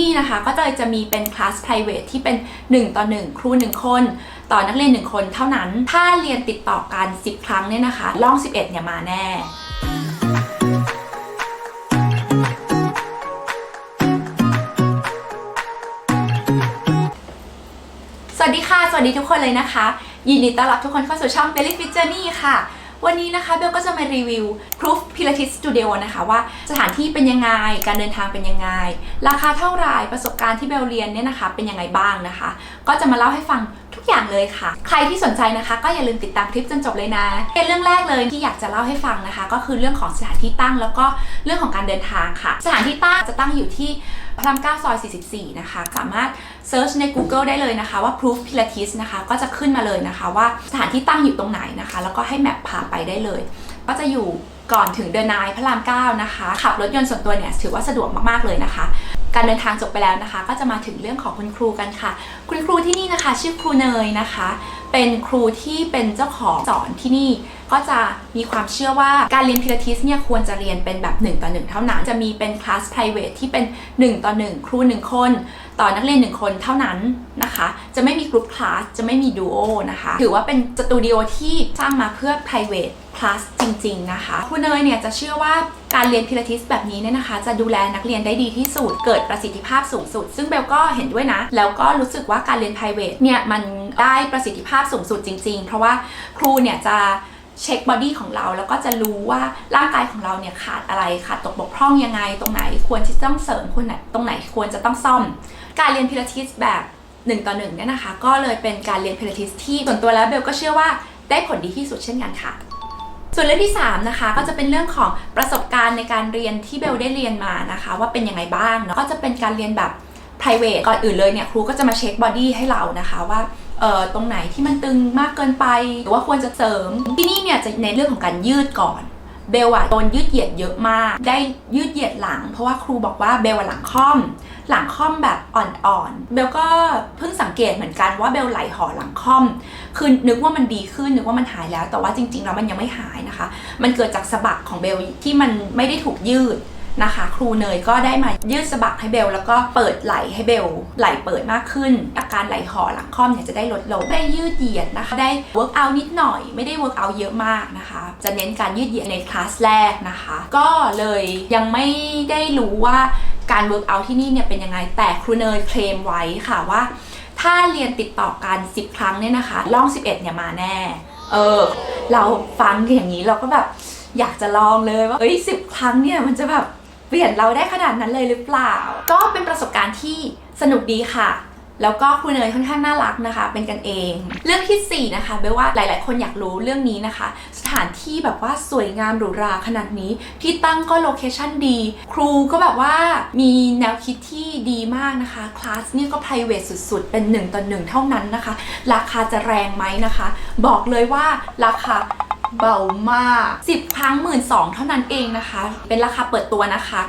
นี่นะคะ ก็เลยจะมีเป็นคลาส private ที่เป็น 1 ต่อ 1 ครู 1 คน ต่อนักเรียน 1 คนเท่านั้น ถ้าเรียนติดต่อกัน 10 ครั้งเนี่ยนะคะ ล่อง 11 เนี่ยมาแน่สวัสดีค่ะ สวัสดีทุกคนเลยนะคะ ยินดีต้อนรับทุกคนเข้าสู่ช่อง Belly Fit Journey ค่ะ วันนี้นะคะเบลก็จะมารีวิว Proof Pilates Studio นะคะว่าสถานที่เป็นยังไง การเดินทางเป็นยังไง ราคาเท่าไหร่ประสบการณ์ที่เบลเรียนเนี่ยนะคะ เป็นยังไงบ้างนะคะ ก็จะมาเล่าให้ฟังทุกอย่างเลยค่ะ ใครที่สนใจนะคะ ก็อย่าลืมติดตามคลิปจนจบเลยนะเป็นเรื่องแรกเลยที่อยากจะเล่าให้ฟังนะคะ ก็คือเรื่องของสถานที่ตั้งแล้วก็เรื่องของการเดินทางค่ะ สถานที่ตั้งจะตั้งอยู่ที่พระราม9ซอย 44 นะคะ สามารถเซิร์ชใน Google ได้เลยนะคะ ว่า Proof Pilates นะคะ ก็จะขึ้นมาเลยนะคะ ว่าสถานที่ตั้งอยู่ตรงไหนนะคะ แล้วก็ให้แมปพาไปได้เลย ก็จะอยู่ก่อนถึงเดินายพระราม 9 นะคะ ขับรถยนต์ส่วนตัวเนี่ยถือว่าสะดวกมาก ๆ เลยนะคะ การเดินทางจบไปแล้วนะคะ ก็จะมาถึงเรื่องของคุณครูกันค่ะ คุณครูที่นี่นะคะ ชื่อครูเนยนะคะ เป็นครูที่เป็นเจ้าของสอนที่นี่ ก็จะมีความเชื่อว่าการเรียนพิลาทิสเนี่ยควรจะเรียนเป็นแบบ 1 ต่อ 1 เท่านั้น จะมีเป็นคลาส private ที่เป็น 1 ต่อ 1 ครู 1 คน ต่อนักเรียน 1 คนเท่านั้นนะคะ จะไม่มีกรุ๊ปคลาส จะไม่มีดูโอนะคะ ถือว่าเป็นสตูดิโอที่สร้างมาเพื่อ private คลาสจริง ๆ นะคะครูเนยเนี่ยจะเชื่อว่าการเรียนพิลาทิสแบบนี้เนี่ยนะคะ จะดูแลนักเรียนได้ดีที่สุด เกิดประสิทธิภาพสูงสุด ซึ่งเบลก็เห็นด้วยนะ แล้วก็รู้สึกว่าการเรียน private เนี่ยมันได้ประสิทธิภาพสูงสุดจริง ๆ เพราะว่าครูเนี่ยจะ เช็คบอดี้ของเราแล้วก็จะรู้ว่าร่างกายของเราเนี่ยขาดอะไรขาดตกบกพร่องยังไง ตรงไหนควรที่ต้องเสริมคนไหนตรงไหนควรจะต้องซ่อม การเรียนพิลาทิสแบบ1ต่อ1เนี่ยนะคะ ก็เลยเป็นการเรียนพิลาทิสที่ส่วนตัวแล้วเบลก็เชื่อว่าได้ผลดีที่สุดเช่นกันค่ะ ส่วนเรื่องที่ 3 นะคะ ก็จะเป็นเรื่องของประสบการณ์ในการเรียนที่เบลได้เรียนมานะคะ ว่าเป็นยังไงบ้างเนาะก็จะเป็นการเรียนแบบ private ก่อนอื่นเลยเนี่ยครูก็จะมาเช็คบอดี้ให้เรานะคะว่า เอ่อตรงไหนที่มันตึงมากเกินไป หรือว่าควรจะเสริม ที่นี่เนี่ยจะในนเรื่องของการยืดก่อนเบลอะโดนยืดเหยียดเยอะมาก ได้ยืดเหยียดหลัง เพราะว่าครูบอกว่าเบลหลังค่อม หลังค่อมแบบอ่อนๆ เบลก็เพิ่งสังเกตเหมือนกันว่าเบลไหลห่อหลังค่อม คือนึกว่ามันดีขึ้นนึกว่ามันหายแล้ว แต่ว่าจริงๆแล้วมันยังไม่หายนะคะ มันเกิดจากสะบักของเบลที่มันไม่ได้ถูกยืด นะคะ ครูเนยก็ได้มายืดสะบักให้เบล แล้วก็เปิดไหลให้เบล ไหลเปิดมากขึ้น อาการไหลห่อหลังค่อมเนี่ยจะได้ลดลงได้ยืดเหยียดนะคะ ได้เวิร์กอันิดหน่อย ไม่ได้เวิร์กอัเยอะมากนะคะ จะเน้นการยืดเหยียดในคลาสแรกนะคะ ก็เลยยังไม่ได้รู้ว่าการเวิร์กอัที่นี่เนี่ยเป็นยังไง แต่ครูเนยเคลมไว้ค่ะว่า ถ้าเรียนติดต่อกัน 10 ครั้งเนี่ยนะคะล่อง 11 เนี่ยมาแน่ เออ เราฟังอย่างนี้เราก็แบบอยากจะลองเลยว่า เอ้ยสิบครั้งเนี่ยมันจะแบบ เปลี่ยนเราได้ขนาดนั้นเลยหรือเปล่า ก็เป็นประสบการณ์ที่สนุกดีค่ะ แล้วก็ครูเนยค่อนข้างน่ารักนะคะ เป็นกันเอง เรื่องทีสี่ 4 นะคะเบลว่าหลาย ๆ คนอยากรู้เรื่องนี้นะคะ สถานที่แบบว่าสวยงามหรูหราขนาดนี้ ที่ตั้งก็โลเคชั่นดี ครูก็แบบว่ามีแนวคิดที่ดีมากนะคะ คลาสเนี่ยก็ p r i v a t สุด ๆ เป็น1ต่อ1เท่านั้นนะคะ ราคาจะแรงไหมนะคะ บอกเลยว่าราคา เบามาก 10 ครั้ง1 2ื่นเท่านั้นเองนะคะ เป็นราคาเปิดตัวนะคะ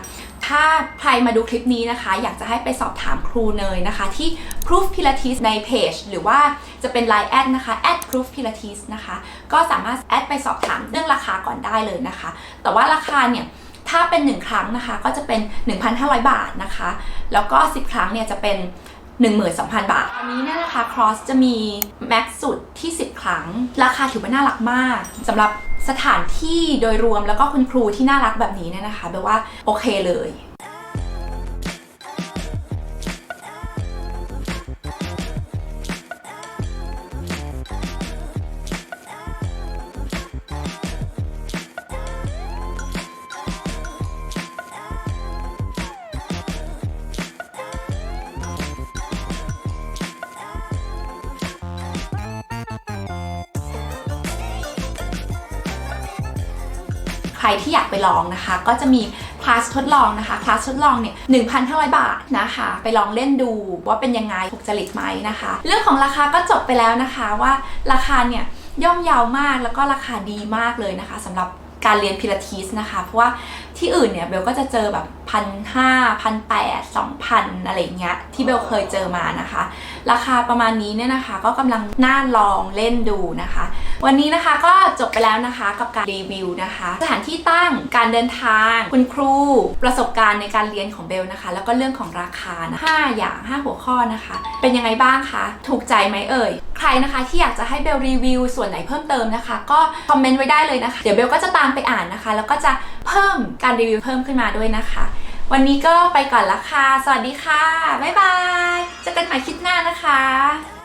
ถ้าใครมาดูคลิปนี้นะคะ อยากจะให้ไปสอบถามครูเนยนะคะ ที่ Proof Pilates ในเพจหรือว่าจะเป็น Line แอดนะคะ Proof Pilates นะคะ ก็สามารถแอดไปสอบถามเรื่องราคาก่อนได้เลยนะคะ แต่ว่าราคาเนี่ยถ้าเป็น 1 ครั้งนะคะ ก็จะเป็น 1,500 บาทนะคะ แล้วก็ 10 ครั้งเนี่ยจะเป็น 12,000 บาท อันนี้เนี่ยนะคะ Cross จะมีแม็กสุดที่ 10 ครั้ง ราคาถือว่าน่ารักมากสำหรับสถานที่โดยรวมแล้วก็คุณครูที่น่ารักแบบนี้เนี่ยนะคะแปลว่าโอเคเลย ใครที่อยากไปลองนะคะ ก็จะมีคลาสทดลองนะคะคลาสทดลองเนี่ย1,500 บาทนะคะ ไปลองเล่นดูว่าเป็นยังไงถูกจริตไหมนะคะ เรื่องของราคาก็จบไปแล้วนะคะว่าราคาเนี่ยย่อมเยาวมากแล้วก็ราคาดีมากเลยนะคะสำหรับการเรียนพิลาทิสนะคะ เพราะว่าที่อื่นเนี่ยเบลก็จะเจอแบบพันห้าพันแปดสองพันอะไรเงี้ยที่เบลเคยเจอมานะคะ ราคาประมาณนี้เนี่ยนะคะ ก็กำลังน่าลองเล่นดูนะคะ วันนี้นะคะก็จบไปแล้วนะคะกับการรีวิวนะคะ สถานที่ตั้งการเดินทาง คุณครู ประสบการณ์ในการเรียนของเบลนะคะ แล้วก็เรื่องของราคานะห้าอย่าง 5 หัวข้อนะคะ เป็นยังไงบ้างคะถูกใจไหมเอ่ยใครนะคะที่อยากจะให้เบลรีวิวส่วนไหนเพิ่มเติมนะคะ ก็คอมเมนต์ไว้ได้เลยนะคะเดี๋ยวเบลก็จะตามไปอ่านนะคะ แล้วก็จะเพิ่มการรีวิวเพิ่มขึ้นมาด้วยนะคะ วันนี้ก็ไปก่อนละค่ะสวัสดีค่ะบ๊ายบายเจอกันใหม่คลิปหน้านะคะ